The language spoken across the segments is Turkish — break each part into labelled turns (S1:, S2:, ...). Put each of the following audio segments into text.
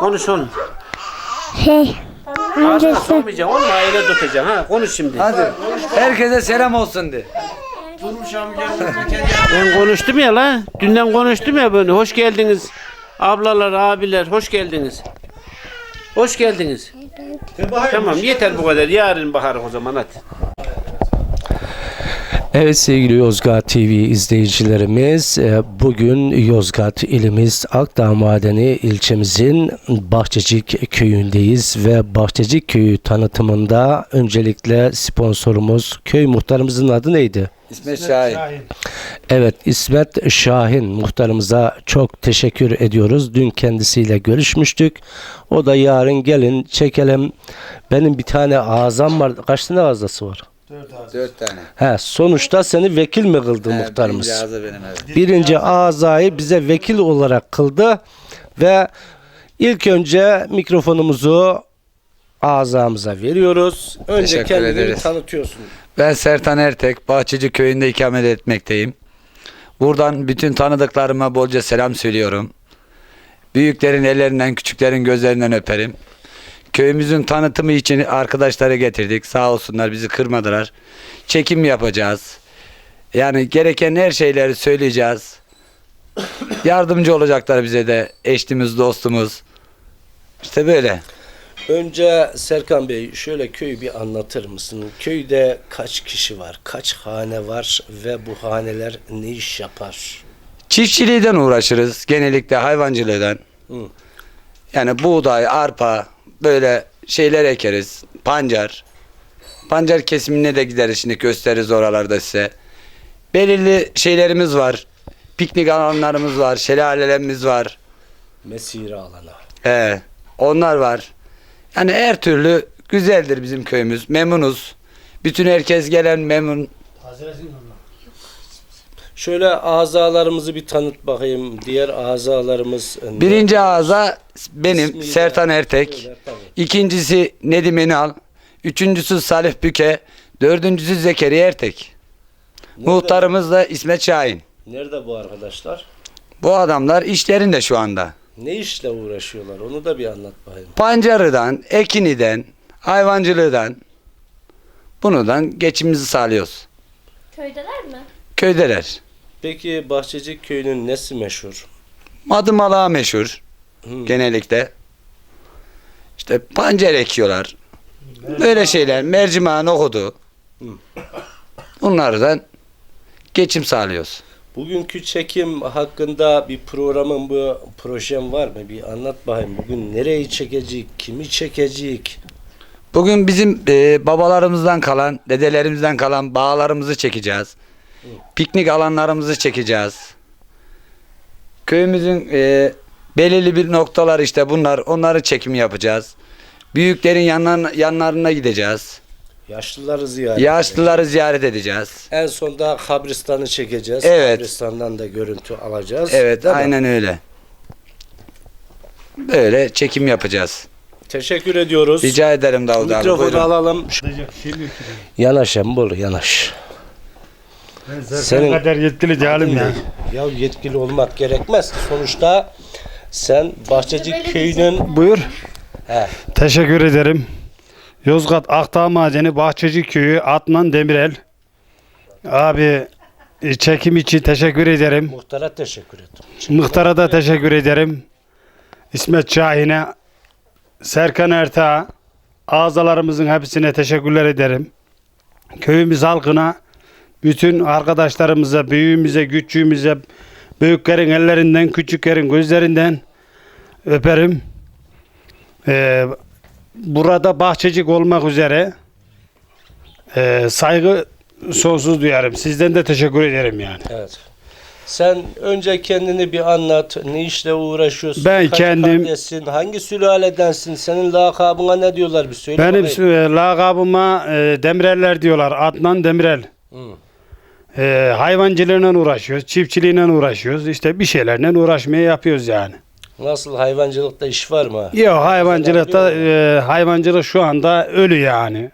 S1: Konuş oğlum.
S2: Şey,
S1: Ağzına
S2: amcası.
S1: sokmayacaksın oğlum aile tutacaksın ha. Konuş şimdi.
S3: Hadi. Herkese selam olsun de.
S1: Ben konuştum ya la. Dünden konuştum ya böyle. Hoş geldiniz. Ablalar, abiler hoş geldiniz. Hoş geldiniz. Tamam yeter bu kadar. Yarın bakarız o zaman hadi.
S4: Evet sevgili Yozgat TV izleyicilerimiz e, bugün Yozgat ilimiz Akdağ Madeni ilçemizin Bahçecik köyündeyiz ve Bahçecik köyü tanıtımında öncelikle sponsorumuz köy muhtarımızın adı neydi?
S3: İsmet Şahin.
S4: Evet İsmet Şahin muhtarımıza çok teşekkür ediyoruz. Dün kendisiyle görüşmüştük. O da yarın gelin çekelim. Benim bir tane ağzam var. Kaç tane ağzası var?
S3: Dört tane.
S4: He, sonuçta seni vekil mi kıldı muhtarımız?
S3: Birinci benim evet.
S4: Birinci azayı bize vekil olarak kıldı ve ilk önce mikrofonumuzu azamıza veriyoruz. Önce
S3: Teşekkür
S4: kendini
S3: ederiz.
S4: tanıtıyorsun.
S3: Ben Sertan Ertek, Bahçeci köyünde ikamet etmekteyim. Buradan bütün tanıdıklarıma bolca selam söylüyorum. Büyüklerin ellerinden, küçüklerin gözlerinden öperim. Köyümüzün tanıtımı için arkadaşları getirdik. Sağ olsunlar bizi kırmadılar. Çekim yapacağız. Yani gereken her şeyleri söyleyeceğiz. Yardımcı olacaklar bize de eşimiz, dostumuz. İşte böyle.
S4: Önce Serkan Bey şöyle köyü bir anlatır mısın? Köyde kaç kişi var? Kaç hane var ve bu haneler ne iş yapar?
S3: Çiftçiliğden uğraşırız. Genellikle hayvancılığından.
S4: Hı.
S3: Yani buğday, arpa böyle şeyler ekeriz. Pancar. Pancar kesimine de gideriz şimdi gösteririz oralarda size. Belirli şeylerimiz var. Piknik alanlarımız var. Şelalelerimiz var.
S4: Mesire alana.
S3: He, onlar var. Yani her türlü güzeldir bizim köyümüz. Memnunuz. Bütün herkes gelen memnun.
S4: Şöyle azalarımızı bir tanıt bakayım. Diğer azalarımız?
S3: Birinci ağza benim
S4: İsmiyle
S3: Sertan Ertek.
S4: söyler.
S3: İkincisi Nedim Enal. Üçüncüsü Salih Büke. Dördüncüsü Zekeriya Ertek.
S4: Nerede-
S3: Muhtarımız da İsmet Şahin.
S4: Nerede bu arkadaşlar?
S3: Bu adamlar işlerinde şu anda.
S4: Ne işle uğraşıyorlar? Onu da bir anlat bakayım.
S3: Pancarıdan, ekiniden, hayvancılığından bunudan geçimimizi sağlıyoruz.
S2: Köydeler mi?
S3: Köydeler.
S4: Peki Bahçecik köyünün nesi meşhur?
S3: Madımalığa meşhur
S4: Hı.
S3: genellikle. İşte pancar ekiyorlar. Böyle şeyler. Mercimeğin okudu. Bunlardan geçim sağlıyoruz.
S4: Bugünkü çekim hakkında bir programın bu projem var mı? Bir anlat bakayım. Bugün nereyi çekecek? Kimi çekecek?
S3: Bugün bizim e, babalarımızdan kalan, dedelerimizden kalan bağlarımızı çekeceğiz. Piknik alanlarımızı çekeceğiz. Köyümüzün e, belirli bir noktalar işte bunlar. Onları çekim yapacağız. Büyüklerin yanlarına, yanlarına gideceğiz.
S4: Yaşlıları ziyaret.
S3: Yaşlıları ziyaret edeceğiz.
S4: En sonda kabristanı çekeceğiz.
S3: Evet.
S4: Kabristandan da görüntü alacağız.
S3: Evet
S4: Değil mi?
S3: aynen öyle. Böyle çekim yapacağız.
S4: Teşekkür ediyoruz.
S3: Rica ederim Davut abi.
S4: Mikrofonu
S3: Buyurun.
S4: alalım.
S5: Yanaş Embol yanaş.
S6: Senin
S5: Senin-
S6: kadar yetkili değilim ya.
S4: Ya yetkili olmak gerekmez. Sonuçta sen Bahçecik köyünün
S6: Buyur.
S4: he,
S6: Teşekkür ederim. Yozgat Akdağ Madeni Bahçeci Köyü Adnan Demirel. Abi e, çekim için teşekkür ederim.
S4: muhtara teşekkür ettim.
S6: Muhtara da teşekkür ederim. İsmet Şahin'e, Serkan Erta, ağzalarımızın hepsine teşekkürler ederim. Köyümüz halkına, bütün arkadaşlarımıza, büyüğümüze, küçüğümüze, büyüklerin ellerinden, küçüklerin gözlerinden öperim. Ee, burada bahçecik olmak üzere e, saygı sonsuz duyarım. Sizden de teşekkür ederim yani.
S4: Evet. Sen önce kendini bir anlat. Ne işle uğraşıyorsun?
S6: Ben
S4: Kaç
S6: kendim-
S4: kardeşsin? Hangi sülaledensin? Senin lakabına ne diyorlar bir söyle
S6: Benim
S4: bakayım.
S6: e, lakabıma e, Demireller diyorlar. Adnan Demirel.
S4: Hı.
S6: E, hayvancılığıyla uğraşıyoruz, çiftçiliğiyle uğraşıyoruz. İşte bir şeylerle uğraşmaya yapıyoruz yani.
S4: Nasıl hayvancılıkta iş var mı?
S6: Yok hayvancılıkta e, hayvancılık şu anda ölü yani.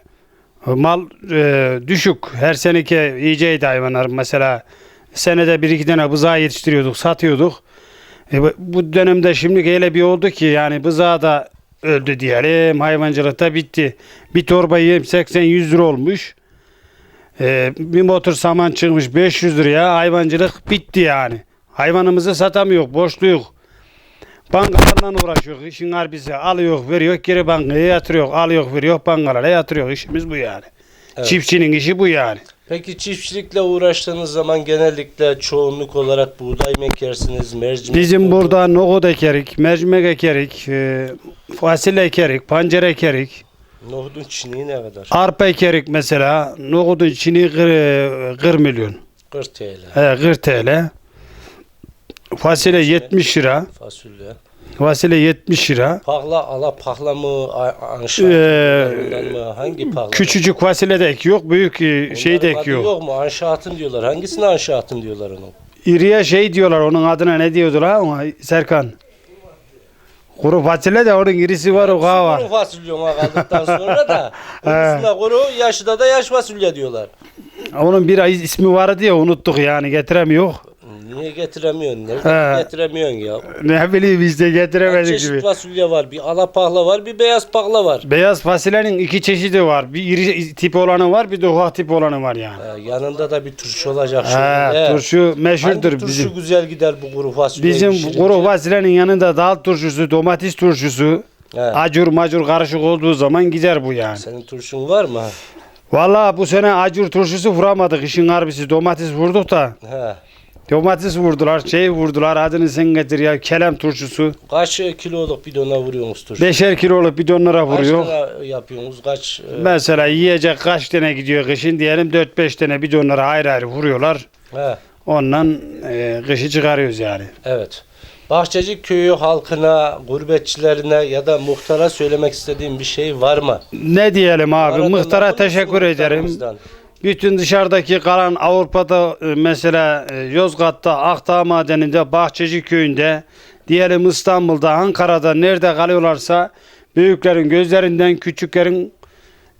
S6: Mal e, düşük. Her seneki iyiceydi hayvanlar. Mesela senede bir iki tane buzağı yetiştiriyorduk, satıyorduk. E, bu- bu dönemde şimdi öyle bir oldu ki yani bızağı da öldü diyelim. Hayvancılıkta bitti. Bir torba yem 80-100 lira olmuş. E, bir motor saman çıkmış 500 liraya. Hayvancılık bitti yani. Hayvanımızı satamıyor, borçluyuk. Bankalarla uğraşıyor. İşin harbisi alıyor, veriyor, geri bankaya yatırıyor. Alıyor, veriyor, bankalara yatırıyor. İşimiz bu yani. Çiftçinin işi bu yani.
S4: Peki çiftçilikle uğraştığınız zaman genellikle çoğunluk olarak buğday mı ekersiniz, mercimek
S6: Bizim
S4: mi?
S6: burada nohut ekerik, mercimek ekerik, e, fasulye ekerik, pancar ekerik,
S4: Nohudun çiniği ne kadar?
S6: arpa ekerik mesela. Nohutun içini kır, kır milyon.
S4: 40 TL.
S6: He, 40 TL. Fasulye 70 lira.
S4: Fasulye.
S6: Fasulye 70 lira.
S4: Pahla ala pahla mı? Anşa
S6: Ee,
S4: mı? Hangi pahla?
S6: Küçücük fasulye de ek yok, büyük e, şey de
S4: Onların
S6: ek yok.
S4: Yok mu? Anşaatın diyorlar. Hangisine anşaatın diyorlar onun?
S6: İriye şey diyorlar, onun adına ne diyordular ama Serkan? Kuru fasulye de onun irisi var, o kağı var.
S4: Kuru fasulye ona kaldıktan sonra da öbürsüne kuru, yaşlıda da yaş fasulye diyorlar.
S6: Onun bir ismi vardı ya unuttuk yani getiremiyor.
S4: Niye getiremiyorsun? Nereden
S6: He.
S4: getiremiyorsun ya?
S6: Ne bileyim işte
S4: Kaç
S6: getiremedik
S4: çeşit
S6: gibi.
S4: fasulye var? Bir ala pahla var, bir beyaz pahla var.
S6: Beyaz fasulyenin iki çeşidi var. Bir iri tip olanı var, bir de ufak tip olanı var yani.
S4: He, yanında da bir turşu olacak
S6: He,
S4: şöyle.
S6: turşu meşhurdur
S4: Hangi turşu
S6: bizim.
S4: güzel gider bu kuru fasulye
S6: Bizim
S4: pişirince?
S6: kuru fasulyenin yanında dal turşusu, domates turşusu,
S4: He.
S6: acur macur karışık olduğu zaman gider bu yani.
S4: Senin turşun var mı?
S6: Vallahi bu sene acur turşusu vuramadık. İşin harbisi domates vurduk da.
S4: He.
S6: Domates vurdular, şey vurdular. Adını sen getir ya. Kelem turşusu.
S4: Kaç kiloluk bidona vuruyorsunuz turşu?
S6: Beşer kiloluk bidonlara
S4: Kaç
S6: vuruyor.
S4: lira yapıyorsunuz? Kaç? e,
S6: Mesela yiyecek kaç tane gidiyor kışın diyelim 4-5 tane bidonlara ayrı ayrı vuruyorlar.
S4: he.
S6: Ondan e, kışı çıkarıyoruz yani.
S4: Evet. Bahçecik köyü halkına, gurbetçilerine ya da muhtara söylemek istediğim bir şey var mı?
S6: Ne diyelim abi? Muhtara teşekkür ederim.
S4: muhtarımızdan?
S6: Bütün dışarıdaki kalan Avrupa'da e, mesela e, Yozgat'ta, Akdağ Madeni'nde, Bahçeci Köyü'nde, diyelim İstanbul'da, Ankara'da nerede kalıyorlarsa büyüklerin gözlerinden, küçüklerin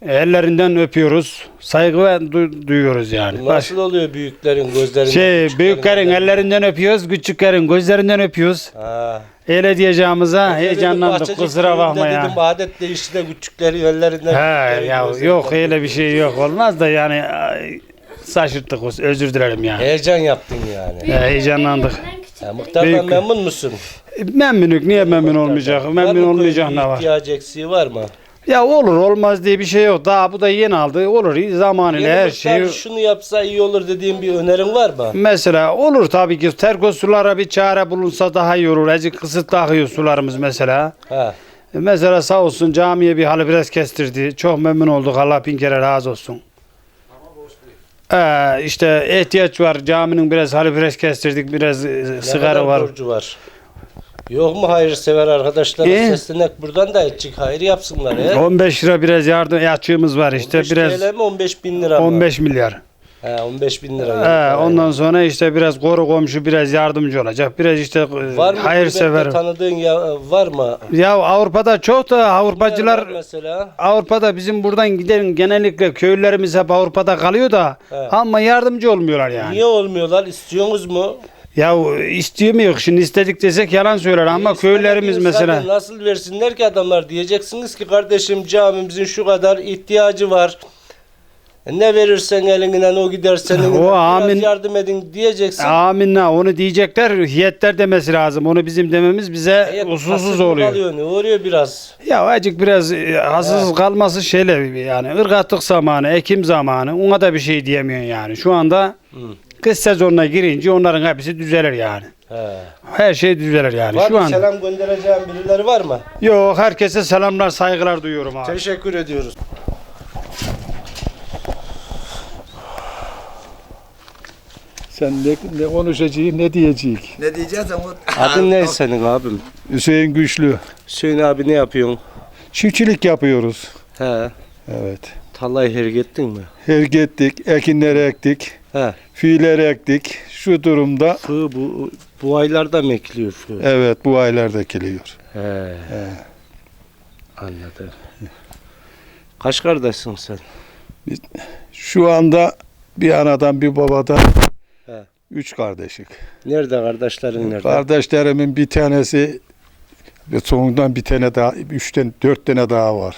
S6: ellerinden öpüyoruz. Saygı ve du- duyuyoruz yani. Baş-
S4: Nasıl oluyor büyüklerin gözlerinden?
S6: şey,
S4: küçüklerin
S6: büyüklerin ellerinden öpüyoruz, küçüklerin gözlerinden öpüyoruz.
S4: Ha.
S6: Öyle diyeceğimize heyecanlandık.
S4: Bahçecik
S6: Kusura
S4: köyünde
S6: bakma ya.
S4: Dedim adet değişti de küçükleri ellerinden.
S6: He ya yok öyle bir şey yok olmaz da yani ay, şaşırttık özür dilerim yani.
S4: Heyecan yaptın yani.
S6: He, heyecanlandık.
S4: Ha, muhtardan
S6: Büyük-
S4: memnun musun?
S6: Memnunuk niye memnun olmayacak?
S4: Var mı
S6: Memnun olmayacak ne var?
S4: İhtiyacı eksiği var mı?
S6: Ya olur olmaz diye bir şey yok. Daha bu da yeni aldı. Olur zamanıyla her şey.
S4: şunu yapsa iyi olur dediğin bir önerin var mı?
S6: Mesela olur tabii ki terkos sulara bir çare bulunsa daha iyi olur. Azıcık kısıt akıyor sularımız mesela.
S4: Ha.
S6: Mesela sağ olsun camiye bir halı biraz kestirdi. Çok memnun olduk. Allah bin kere razı olsun. Ee, işte ihtiyaç var. Caminin biraz halı biraz kestirdik. Biraz e,
S4: Ne
S6: sigara
S4: kadar
S6: var.
S4: borcu var? Yok mu hayırsever arkadaşlar?
S6: Ee?
S4: Seslenek buradan da etçik hayır yapsınlar. He?
S6: 15 lira biraz yardım açığımız var işte
S4: 15
S6: biraz
S4: TL mi 15 bin lira mı?
S6: 15 milyar.
S4: He, 15 bin lira.
S6: He, ondan sonra işte biraz koru komşu biraz yardımcı olacak. Biraz işte e,
S4: var mı
S6: hayırsever.
S4: gurbette tanıdığın ya, var mı?
S6: Ya Avrupa'da çok da Avrupacılar
S4: var mesela.
S6: Avrupa'da bizim buradan giden genellikle köylülerimiz hep Avrupa'da kalıyor da
S4: He.
S6: ama yardımcı olmuyorlar yani.
S4: Niye olmuyorlar? İstiyorsunuz mu?
S6: Ya istiyor mu yok şimdi istedik desek yalan söyler ama
S4: E,
S6: köylerimiz mesela.
S4: Nasıl versinler ki adamlar? Diyeceksiniz ki kardeşim camimizin şu kadar ihtiyacı var. E, Ne verirsen elinden o gider senin.
S6: O
S4: Biraz
S6: amin.
S4: yardım edin diyeceksin.
S6: Aminna onu diyecekler hiyetler demesi lazım. Onu bizim dememiz bize
S4: Heyet
S6: usulsüz
S4: hasır
S6: oluyor.
S4: kalıyor, Ne oluyor biraz?
S6: Ya acık biraz e, hasız kalması şeyle yani ırgatlık zamanı, ekim zamanı ona da bir şey diyemiyorsun yani. Şu anda kış sezonuna girince onların hepsi düzelir yani.
S4: He.
S6: Her şey düzelir yani.
S4: Var
S6: Şu
S4: mı
S6: an
S4: selam göndereceğim birileri var mı?
S6: yok herkese selamlar, saygılar duyuyorum abi.
S4: Teşekkür ediyoruz.
S7: Sen ne, ne konuşacaksın, ne diyeceksin?
S3: Ne diyeceğiz ama?
S4: Adın ne senin abim?
S7: Hüseyin Güçlü.
S4: Hüseyin abi ne yapıyorsun?
S7: Çiftçilik yapıyoruz.
S4: He.
S7: Evet.
S4: Tallayı hergettin mi?
S7: Herk ettik, ekinleri ektik,
S4: He.
S7: fiilleri ektik. Şu durumda
S4: Fı bu bu aylarda mı ekiliyor fı?
S7: evet bu aylarda ekiliyor.
S4: He. Anladım. Kaç kardeşsin sen?
S7: Şu anda bir anadan bir babadan
S4: He.
S7: Üç kardeşik.
S4: Nerede kardeşlerin nerede?
S7: Kardeşlerimin bir tanesi ve sonundan bir tane daha, üçten dört tane daha var.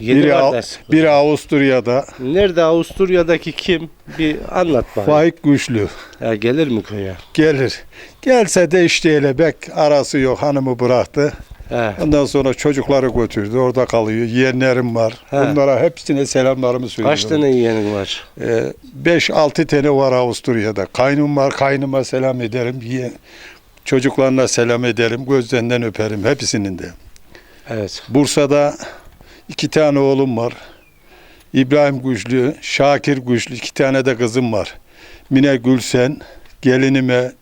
S4: Yedi
S7: Biri, Av- biri Avusturya'da,
S4: Nerede Avusturya'daki kim? Bir anlat bana.
S7: Faik Güçlü.
S4: Ya gelir mi köye?
S7: Gelir. Gelse de işte öyle bek arası yok hanımı bıraktı.
S4: He.
S7: Ondan sonra çocukları götürdü. Orada kalıyor. Yeğenlerim var.
S4: He.
S7: Bunlara hepsine selamlarımı söylüyorum.
S4: Kaç tane yeğenin var?
S7: 5-6 tane var Avusturya'da. Kaynım var. Kaynıma selam ederim. Yeğen, çocuklarına selam ederim. Gözlerinden öperim. Hepsinin de.
S4: Evet.
S7: Bursa'da iki tane oğlum var. İbrahim Güçlü, Şakir Güçlü. iki tane de kızım var. Mine Gülsen, gelinime,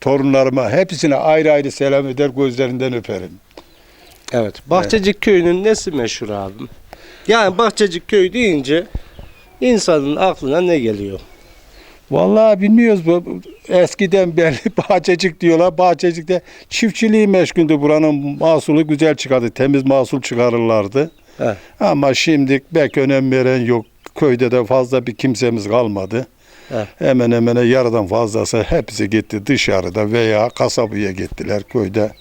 S7: torunlarıma hepsine ayrı ayrı selam eder. Gözlerinden öperim.
S4: Evet. Bahçecik köyünün nesi meşhur abim? Yani Bahçecik köyü deyince insanın aklına ne geliyor?
S7: Vallahi bilmiyoruz. Bu- Eskiden beri bahçecik diyorlar. Bahçecik'te çiftçiliği meşguldü. Buranın mahsulü güzel çıkardı. Temiz mahsul çıkarırlardı.
S4: He.
S7: Ama şimdi pek önem veren yok. Köyde de fazla bir kimsemiz kalmadı.
S4: He.
S7: Hemen hemen yarıdan fazlası hepsi gitti dışarıda veya kasabaya gittiler köyde.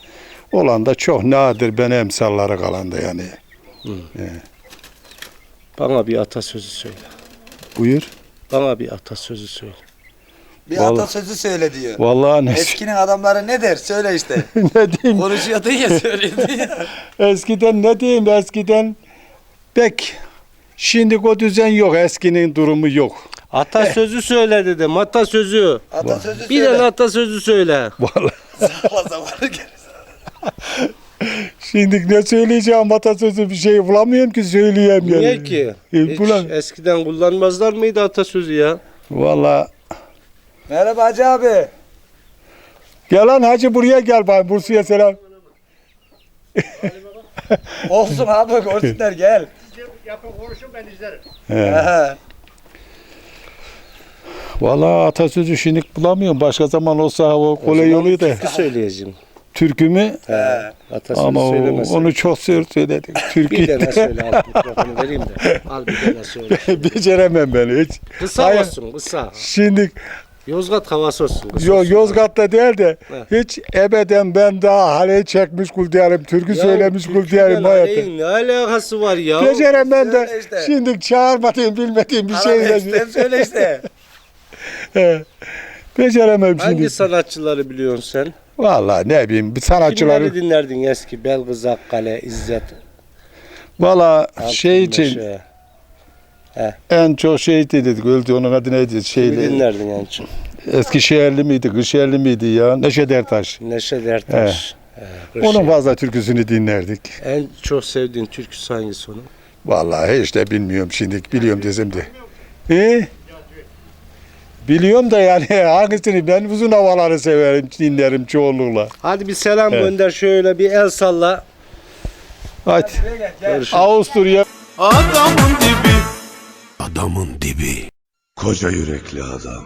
S7: Olan da çok nadir ben emsalları kalandı yani.
S4: Bana bir atasözü söyle.
S7: Buyur.
S4: Bana bir atasözü söyle.
S3: Bir
S7: Vallahi-
S3: atasözü söyle diyor.
S7: Vallahi ne,
S3: Eskinin adamları ne der? Söyle işte.
S7: ne diyeyim?
S3: Konuşuyordu ya söyledi ya.
S7: Eskiden ne diyeyim eskiden pek şimdi o düzen yok eskinin durumu yok.
S4: Atasözü söyle dedim. Atasözü.
S3: Atasözü
S4: Bir tane atasözü söyle.
S7: Vallahi
S3: zamanı
S7: şimdi ne söyleyeceğim atasözü bir şey bulamıyorum ki söyleyeyim yani.
S4: Niye ki?
S7: E,
S4: Hiç
S7: bulam-
S4: eskiden kullanmazlar mıydı atasözü ya?
S7: Vallahi
S3: Merhaba Hacı abi.
S7: gel lan hacı buraya gel bari Bursa'ya selam.
S3: Olsun abi görsünler gel.
S7: He.
S3: He.
S7: Vallahi atasözü şimdi bulamıyorum. Başka zaman olsa o kolay oluyor da.
S4: Türkü söyleyeceğim.
S7: Türkü mü?
S4: He. Atasözü
S7: Ama o-
S4: söylemesin.
S7: onu çok sür söyledik.
S4: Bir
S7: Türkü
S4: tane söyle al mikrofonu vereyim de. Al bir tane söyle.
S7: beceremem ben hiç.
S4: Kısa
S7: Hayır.
S4: olsun kısa.
S7: Şimdi
S4: Yozgat havası olsun.
S7: Yo. Yozgat'ta değil de
S4: He.
S7: hiç ebeden ben daha hale çekmiş kul diyelim, türkü
S4: Ya
S7: söylemiş kul diyelim
S4: aleyhin Ne alakası var ya?
S7: Beceremem de
S3: söyle işte.
S7: şimdi çağırmadığım bilmediğim bir şey.
S3: Arabesk söyle işte.
S7: Beceremem
S4: Hangi
S7: şimdi.
S4: sanatçıları biliyorsun sen?
S7: Vallahi ne bileyim bir sanatçıları.
S4: Kimleri dinlerdin eski? Belgız Akkale, İzzet.
S7: Valla şey için
S4: Meşe.
S7: en çok şey dedik öldü onun adı neydi
S4: Kimi
S7: şeyli.
S4: dinlerdin en çok?
S7: Eskişehirli miydi, Kırşehirli miydi ya? Neşet Ertaş.
S4: Neşet Ertaş. He,
S7: Onun
S4: Kırşehir.
S7: fazla türküsünü dinlerdik.
S4: En çok sevdiğin türküsü hangisi onun?
S7: Vallahi hiç de bilmiyorum şimdi. Biliyorum desem de. E? Biliyorum da yani hangisini ben uzun havaları severim, dinlerim çoğunlukla.
S4: Hadi bir selam
S7: Evet.
S4: gönder şöyle bir el salla.
S7: Hadi.
S4: Görüşürüz.
S7: Avusturya
S8: Adamın dibi Adamın dibi. Koca yürekli adam